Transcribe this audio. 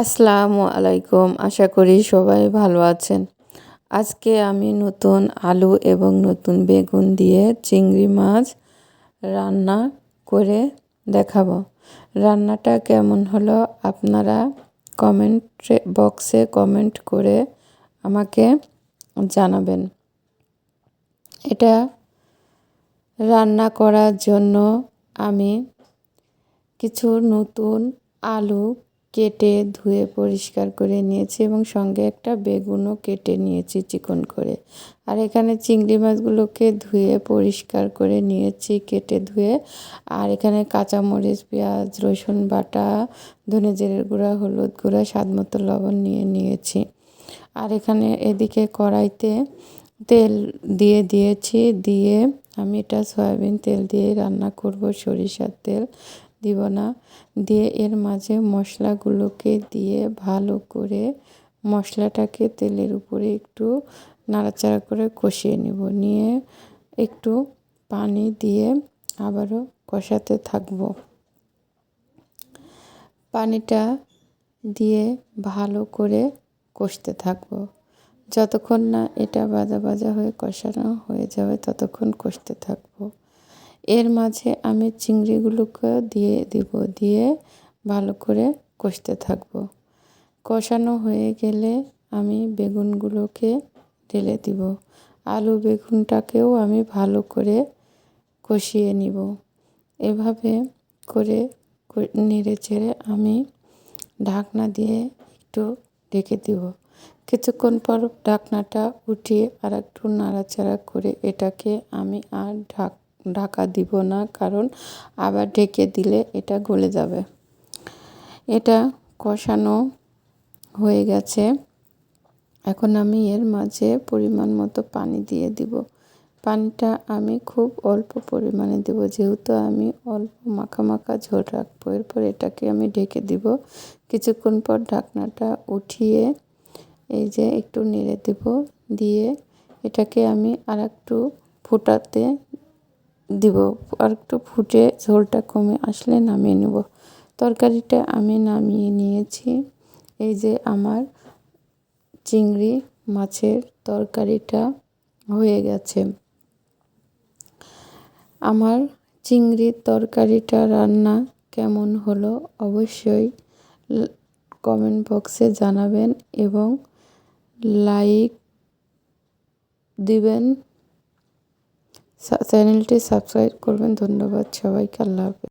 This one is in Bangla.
আসসালামু আলাইকুম। আশা করি সবাই ভালো আছেন। আজকে আমি নতুন আলু এবং নতুন বেগুন দিয়ে চিংড়ি মাছ রান্না করে দেখাবো। রান্নাটা কেমন হলো আপনারা কমেন্ট বক্সে কমেন্ট করে আমাকে জানাবেন। এটা রান্না করার জন্য আমি কিছু নতুন আলু কেটে ধুয়ে পরিষ্কার করে নিয়েছি এবং সঙ্গে একটা বেগুনও কেটে নিয়েছি চিকন করে। আর এখানে চিংড়ি মাছগুলোকে ধুয়ে পরিষ্কার করে নিয়েছি, কেটে ধুয়ে। আর এখানে কাঁচামরিচ, পেঁয়াজ, রসুন বাটা, ধনে জিরের গুঁড়া, হলুদ গুঁড়া, স্বাদ মতো লবণ নিয়ে নিয়েছি। আর এখানে এদিকে কড়াইতে তেল দিয়ে দিয়েছি, দিয়ে আমি এটা সয়াবিন তেল দিয়ে রান্না করব, সরিষার তেল। দিব না। দিয়ে এর মাঝে মশলাগুলোকে দিয়ে ভালো করে মশলাটাকে তেলের উপরে একটু নাড়াচাড়া করে কষিয়ে নেব। নিয়ে একটু পানি দিয়ে আবারও কষাতে থাকব। পানিটা দিয়ে ভালো করে কষতে থাকব। যতক্ষণ না এটা বাজা বাজা হয়ে কষানো হয়ে যাবে, ততক্ষণ কষতে থাকব। এর মাঝে আমি চিংড়িগুলোকে দিয়ে দিব, দিয়ে ভালো করে কষতে থাকব। কষানো হয়ে গেলে আমি বেগুনগুলোকে ঢেলে দিব। আলু বেগুনটাকেও আমি ভালো করে কষিয়ে নিব। এভাবে করে নেড়ে চেড়ে আমি ঢাকনা দিয়ে একটু ঢেকে দিব। কিছুক্ষণ পর ঢাকনাটা উঠিয়ে আর একটু নাড়াচাড়া করে এটাকে আমি আর ঢাক ঢাকা দিব না, কারণ আবার ঢেকে দিলে এটা গলে যাবে। এটা কষানো হয়ে গেছে। এখন আমি এর মাঝে পরিমাণ মতো পানি দিয়ে দিব। পানিটা আমি খুব অল্প পরিমাণে দেব, যেহেতু আমি অল্প মাখা মাখা ঝোল রাখব। এরপর এটাকে আমি ঢেকে দিব। কিছুক্ষণ পর ঢাকনাটা উঠিয়ে এই যে একটু নেড়ে দেব। দিয়ে এটাকে আমি আর একটু ফুটাতে দিব। আর একটু ফুটে ঝোলটা কমে আসলে নামিয়ে নেব। তরকারিটা আমি নামিয়ে নিয়েছি। এই যে আমার চিংড়ি মাছের তরকারিটা হয়ে গেছে। আমার চিংড়ির তরকারিটা রান্না কেমন হলো অবশ্যই কমেন্ট বক্সে জানাবেন এবং লাইক দিবেন। চ্যানেলটি সাবস্ক্রাইব করবেন। ধন্যবাদ সবাইকে। আল্লাহ হাফেজ।